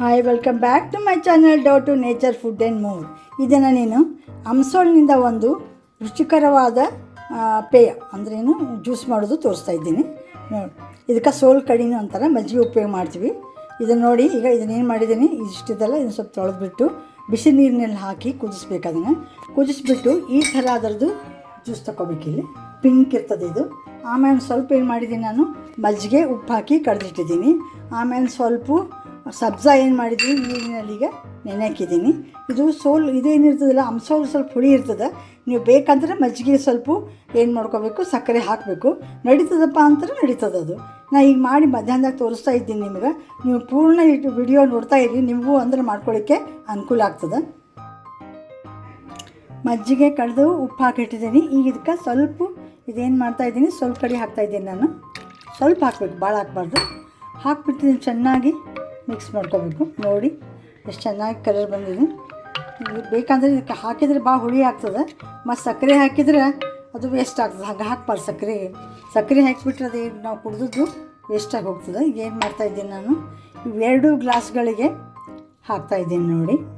Hi welcome back to my channel down to nature food and mood ಇದನ್ನು ನೀನು ಅಂಸೋಳ್ನಿಂದ ಒಂದು ರುಚಿಕರವಾದ ಪೇಯ ಅಂದ್ರೇನು ಜ್ಯೂಸ್ ಮಾಡೋದು ತೋರಿಸ್ತಾ ಇದ್ದೀನಿ. ನೋಡಿ, ಇದಕ್ಕೆ ಸೋಲ್ ಕಡಿನೂ ಅಂತಾರೆ, ಮಜ್ಜಿಗೆ ಉಪಯೋಗ ಮಾಡ್ತೀವಿ. ಇದನ್ನು ನೋಡಿ, ಈಗ ಇದನ್ನೇನು ಮಾಡಿದ್ದೀನಿ ಇಷ್ಟಿದೆಲ್ಲ ಇದನ್ನು ಸ್ವಲ್ಪ ತೊಳೆದ್ಬಿಟ್ಟು ಬಿಸಿ ನೀರಿನಲ್ಲಿ ಹಾಕಿ ಕುದಿಸ್ಬೇಕು ಅದನ್ನು. ಕುದಿಸ್ಬಿಟ್ಟು ಈ ಥರ ಅದರದ್ದು ಜ್ಯೂಸ್ ತೊಗೋಬೇಕಿಲ್ಲಿ ಪಿಂಕ್ ಇರ್ತದೆ ಇದು. ಆಮೇಲೆ ಸ್ವಲ್ಪ ಏನು ಮಾಡಿದ್ದೀನಿ ನಾನು, ಮಜ್ಜಿಗೆ ಉಪ್ಪು ಹಾಕಿ ಕಡ್ದಿಟ್ಟಿದ್ದೀನಿ. ಆಮೇಲೆ ಸ್ವಲ್ಪ ಸಬ್ಜಾ ಏನು ಮಾಡಿದ್ದೀನಿ ನೀರಿನಲ್ಲಿ ಈಗ ನೆನೆ ಹಾಕಿದ್ದೀನಿ. ಇದು ಸೋಲ್ ಇದೇನಿರ್ತದಲ್ಲ ಅಂಸೋಲ್ ಸ್ವಲ್ಪ ಹುಳಿ ಇರ್ತದೆ. ನೀವು ಬೇಕಂದ್ರೆ ಮಜ್ಜಿಗೆ ಸ್ವಲ್ಪ ಏನು ಮಾಡ್ಕೋಬೇಕು, ಸಕ್ಕರೆ ಹಾಕಬೇಕು. ನಡೀತದಪ್ಪ ಅಂತಾರೆ ನಡೀತದೆ ಅದು ನಾ ಈಗ ಮಾಡಿ ಮಧ್ಯಾಹ್ನದಾಗ ತೋರಿಸ್ತಾ ಇದ್ದೀನಿ ನಿಮ್ಗೆ. ನೀವು ಪೂರ್ಣ ಇಟ್ಟು ವಿಡಿಯೋ ನೋಡ್ತಾ ಇರಿ, ನಿಮಗೂ ಅಂದ್ರೆ ಮಾಡ್ಕೊಳ್ಳಿಕ್ಕೆ ಅನುಕೂಲ ಆಗ್ತದೆ. ಮಜ್ಜಿಗೆ ಕಳೆದು ಉಪ್ಪು ಹಾಕಿಟ್ಟಿದ್ದೀನಿ. ಈಗ ಇದಕ್ಕೆ ಸ್ವಲ್ಪ ಇದೇನು ಮಾಡ್ತಾ ಇದ್ದೀನಿ, ಸ್ವಲ್ಪ ಕಡೆ ಹಾಕ್ತಾ ಇದ್ದೀನಿ ನಾನು. ಸ್ವಲ್ಪ ಹಾಕಬೇಕು ಭಾಳ ಹಾಕ್ಬಾರ್ದು. ಹಾಕ್ಬಿಟ್ಟಿದ್ದೀನಿ ಚೆನ್ನಾಗಿ. ಮಿಕ್ಸ್ ಮಾಡ್ಕೋಬೇಕು. ನೋಡಿ, ಎಷ್ಟು ಚೆನ್ನಾಗಿ ಕಲರ್ ಬಂದಿದೆ. ಬೇಕಂದರೆ ಇದಕ್ಕೆ ಹಾಕಿದರೆ ಭಾಳ ಹುಳಿ ಆಗ್ತದೆ. ಮತ್ತು ಸಕ್ಕರೆ ಹಾಕಿದ್ರೆ ಅದು ವೇಸ್ಟ್ ಆಗ್ತದೆ. ಹಾಗೆ ಹಾಕ್ಬಾರ್ದು ಸಕ್ಕರೆ. ಸಕ್ಕರೆ ಹಾಕಿಬಿಟ್ರೆ ಅದು ನಾವು ಕುಡಿದದ್ದು ವೇಸ್ಟಾಗಿ ಹೋಗ್ತದೆ. ಏನು ಮಾಡ್ತಾಯಿದ್ದೀನಿ ನಾನು? ಇವೆರಡು ಗ್ಲಾಸ್ಗಳಿಗೆ ಹಾಕ್ತಾಯಿದ್ದೀನಿ ನೋಡಿ.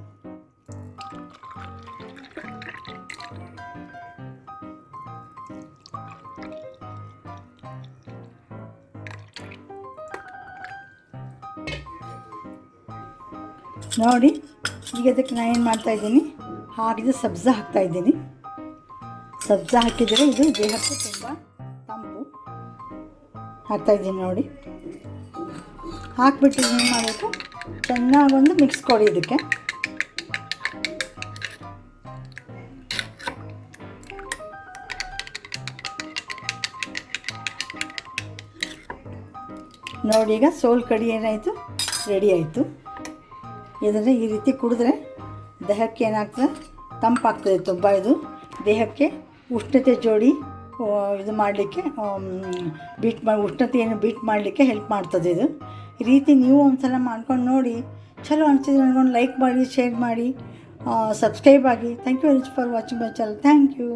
ನೋಡಿ, ಈಗ ಅದಕ್ಕೆ ನಾನು ಏನು ಮಾಡ್ತಾಯಿದ್ದೀನಿ ಸಬ್ಜ ಸಬ್ಜಾ ಹಾಕ್ತಾಯಿದ್ದೀನಿ ಸಬ್ಜಾ ಹಾಕಿದರೆ ಇದು ದೇಹಕ್ಕೆ ತುಂಬ ತಂಪು ಹಾಕ್ತಾಯಿದ್ದೀನಿ ನೋಡಿ. ಹಾಕ್ಬಿಟ್ಟು ಏನು ಮಾಡಬೇಕು? ಚೆನ್ನಾಗಿ ಒಂದು ಮಿಕ್ಸ್ ಕೊಡಿ ಇದಕ್ಕೆ. ನೋಡಿ, ಈಗ ಸೋಲ್ ಕಡಿ ಏನಾಯಿತು? ರೆಡಿ ಆಯಿತು. ಇದನ್ನು ಈ ರೀತಿ ಕುಡಿದ್ರೆ ದೇಹಕ್ಕೆ ಏನಾಗ್ತದೆ? ತಂಪಾಗ್ತದೆ ತುಂಬ ಇದು. ದೇಹಕ್ಕೆ ಉಷ್ಣತೆ ಜೋಡಿ ಇದು ಮಾಡಲಿಕ್ಕೆ ಬೀಟ್ ಮಾಡಿ ಉಷ್ಣತೆಯನ್ನು ಬೀಟ್ ಮಾಡಲಿಕ್ಕೆ ಹೆಲ್ಪ್ ಮಾಡ್ತದೆ ಇದು. ಈ ರೀತಿ ನೀವು ಒಂದ್ಸಲ ಮಾಡ್ಕೊಂಡು ನೋಡಿ. ಚಲೋ ಅನಿಸಿದ್ರೆ ನನಗೊಂದು ಲೈಕ್ ಮಾಡಿ ಶೇರ್ ಮಾಡಿ ಸಬ್ಸ್ಕ್ರೈಬ್ ಆಗಿ. Thank you very much for watching my channel thank you